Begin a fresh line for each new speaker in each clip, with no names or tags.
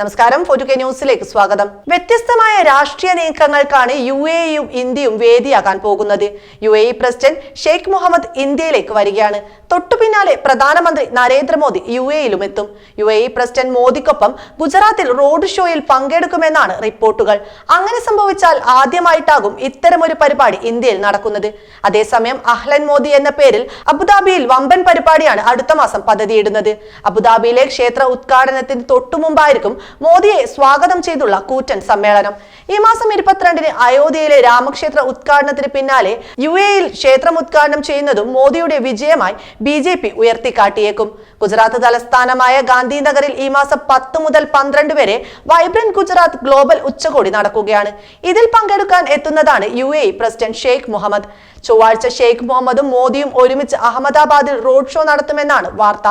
നമസ്കാരം ഫോർട്ടു കെ ന്യൂസിലേക്ക് സ്വാഗതം. വ്യത്യസ്തമായ രാഷ്ട്രീയ നീക്കങ്ങൾക്കാണ് യു എയും ഇന്ത്യയും വേദിയാകാൻ പോകുന്നത്. U A president Sheikh Mohammed ഇന്ത്യയിലേക്ക് വരികയാണ്. തൊട്ടു പിന്നാലെ പ്രധാനമന്ത്രി നരേന്ദ്രമോദി യു എയിലും എത്തും. യു എ പ്രസിഡന്റ് മോദിക്കൊപ്പം ഗുജറാത്തിൽ റോഡ് ഷോയിൽ പങ്കെടുക്കുമെന്നാണ് റിപ്പോർട്ടുകൾ. അങ്ങനെ സംഭവിച്ചാൽ ആദ്യമായിട്ടാകും ഇത്തരമൊരു പരിപാടി ഇന്ത്യയിൽ നടക്കുന്നത്. അതേസമയം അഹ്ലൻ മോദി എന്ന പേരിൽ അബുദാബിയിൽ വമ്പൻ പരിപാടിയാണ് അടുത്ത മാസം പദ്ധതിയിടുന്നത്. അബുദാബിയിലെ ക്ഷേത്ര ഉദ്ഘാടനത്തിന് തൊട്ടു മുമ്പായിരിക്കും മോദിയെ സ്വാഗതം ചെയ്തുള്ള കൂറ്റൻ സമ്മേളനം. ഈ മാസം ഇരുപത്തിരണ്ടിന് അയോധ്യയിലെ രാമക്ഷേത്ര ഉദ്ഘാടനത്തിന് പിന്നാലെ യു എയിൽ ക്ഷേത്രം ഉദ്ഘാടനം ചെയ്യുന്നതും മോദിയുടെ വിജയമായി ബി ജെ പി ഉയർത്തിക്കാട്ടിയേക്കും. ഗുജറാത്ത് തലസ്ഥാനമായ ഗാന്ധിനഗറിൽ ഈ മാസം പത്ത് മുതൽ പന്ത്രണ്ട് വരെ വൈബ്രന്റ് ഗുജറാത്ത് ഗ്ലോബൽ ഉച്ചകോടി നടക്കുകയാണ്. ഇതിൽ പങ്കെടുക്കാൻ എത്തുന്നതാണ് U A president Sheikh Mohammed. ചൊവ്വാഴ്ച ഷെയ്ഖ് മുഹമ്മദും മോദിയും ഒരുമിച്ച് അഹമ്മദാബാദിൽ റോഡ് ഷോ നടത്തുമെന്നാണ് വാർത്ത.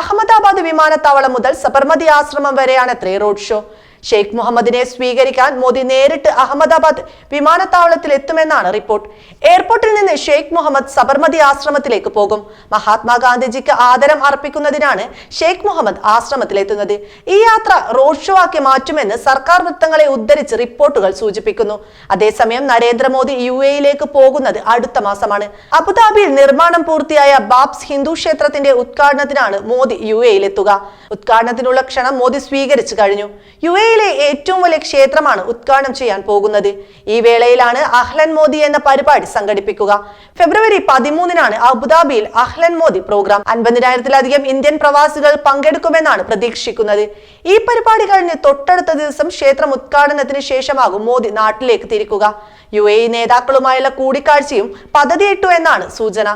അഹമ്മദാബാദ് വിമാനത്താവളം മുതൽ സബർമതി ആശ്രമം വരെയാണത്രേ റോഡ് ഷോ. ഷെയ്ഖ് മുഹമ്മദിനെ സ്വീകരിക്കാൻ മോദി നേരിട്ട് അഹമ്മദാബാദ് വിമാനത്താവളത്തിൽ എത്തുമെന്നാണ് റിപ്പോർട്ട്. എയർപോർട്ടിൽ നിന്ന് ഷെയ്ഖ് മുഹമ്മദ് സബർമതി ആശ്രമത്തിലേക്ക് പോകും. മഹാത്മാഗാന്ധിജിക്ക് ആദരം അർപ്പിക്കുന്നതിനാണ് ഷെയ്ഖ് മുഹമ്മദ് ആശ്രമത്തിലെത്തുന്നത് ഈ യാത്ര റോഡ് ഷോ ആക്കി മാറ്റുമെന്ന് സർക്കാർ വൃത്തങ്ങളെ ഉദ്ധരിച്ച് റിപ്പോർട്ടുകൾ സൂചിപ്പിക്കുന്നു. അതേസമയം നരേന്ദ്രമോദി യു എയിലേക്ക് പോകുന്നത് അടുത്ത മാസമാണ്. അബുദാബിയിൽ നിർമ്മാണം പൂർത്തിയായ ബാബ്സ് ഹിന്ദു ക്ഷേത്രത്തിന്റെ ഉദ്ഘാടനത്തിനാണ് മോദി യു എയിലെത്തുക. ഉദ്ഘാടനത്തിനുള്ള ക്ഷണം മോദി സ്വീകരിച്ചു കഴിഞ്ഞു. യു എയിലെ ഏറ്റവും വലിയ ക്ഷേത്രമാണ് ഉദ്ഘാടനം ചെയ്യാൻ പോകുന്നത്. ഈ വേളയിലാണ് അഹ്ലൻ മോദി എന്ന പരിപാടി സംഘടിപ്പിക്കുക. ഫെബ്രുവരി പതിമൂന്നിനാണ് അബുദാബിയിൽ അഹ്ലൻ മോദി പ്രോഗ്രാം. അൻപതിനായിരത്തിലധികം ഇന്ത്യൻ പ്രവാസികൾ പങ്കെടുക്കുമെന്നാണ് പ്രതീക്ഷിക്കുന്നത്. ഈ പരിപാടി കഴിഞ്ഞ് തൊട്ടടുത്ത ദിവസം ക്ഷേത്രം ഉദ്ഘാടനത്തിന് ശേഷമാകും മോദി നാട്ടിലേക്ക് തിരിക്കുക. യു എ നേതാക്കളുമായുള്ള കൂടിക്കാഴ്ചയും പദ്ധതിയിട്ടു എന്നാണ് സൂചന.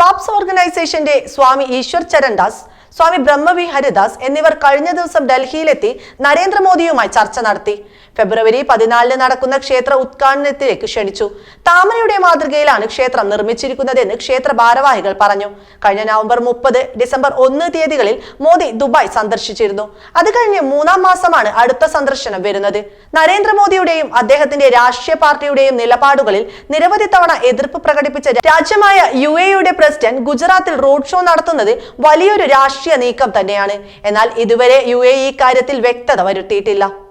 ബാബ്സ് ഓർഗനൈസേഷന്റെ സ്വാമി ഈശ്വർ ചരൺദാസ് സ്വാമി ബ്രഹ്മവി ഹരിദാസ് എന്നിവർ കഴിഞ്ഞ ദിവസം ഡൽഹിയിലെത്തി നരേന്ദ്രമോദിയുമായി ചർച്ച നടത്തി. ഫെബ്രുവരി പതിനാലിന് നടക്കുന്ന ക്ഷേത്ര ഉദ്ഘാടനത്തിലേക്ക് ക്ഷണിച്ചു. താമരയുടെ മാതൃകയിലാണ് ക്ഷേത്രം നിർമ്മിച്ചിരിക്കുന്നതെന്ന് ക്ഷേത്ര ഭാരവാഹികൾ പറഞ്ഞു. കഴിഞ്ഞ നവംബർ മുപ്പത് ഡിസംബർ ഒന്ന് തീയതികളിൽ മോദി ദുബായ് സന്ദർശിച്ചിരുന്നു. അത് കഴിഞ്ഞ് മൂന്നാം മാസമാണ് അടുത്ത സന്ദർശനം വരുന്നത്. നരേന്ദ്രമോദിയുടെയും അദ്ദേഹത്തിന്റെ രാഷ്ട്രീയ പാർട്ടിയുടെയും നിലപാടുകളിൽ നിരവധി തവണ എതിർപ്പ് പ്രകടിപ്പിച്ച രാജ്യമായ യു എയുടെ പ്രസിഡന്റ് ഗുജറാത്തിൽ റോഡ് ഷോ നടത്തുന്നത് വലിയൊരു രാഷ്ട്രീയ നീക്കം തന്നെയാണ്. എന്നാൽ ഇതുവരെ യു എ ഇക്കാര്യത്തിൽ കാര്യത്തിൽ വ്യക്തത വരുത്തിയിട്ടില്ല.